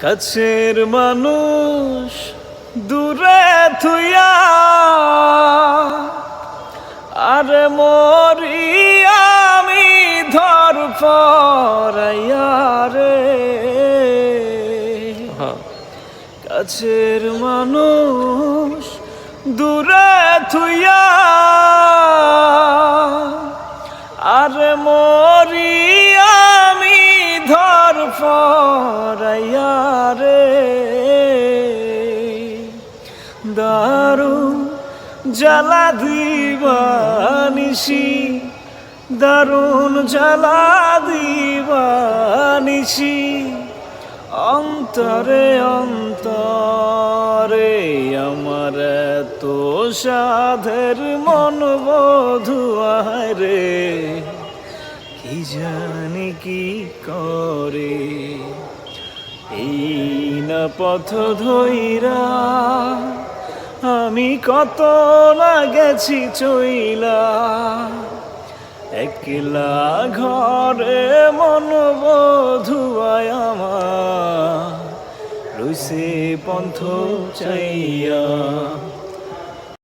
কাছের মানুষ দূরে থুইয়া আরে মরি আমি ধর রে। কাছের মানুষ দূরে থুইয়া আরে মরি রে দারুণ জ্বালা দিবানিসি, দারুণ জ্বালা দিবানিসি। অন্তরে অন্তরে আমার তো সাধের মন বধুয়ায় রে। কি জানি কি করে এই না পথ ধৈরা, আমি কত না গেছি চইলা। একলা ঘরে মন বধুয়ায় আমার রইছে পন্থ চাইয়া।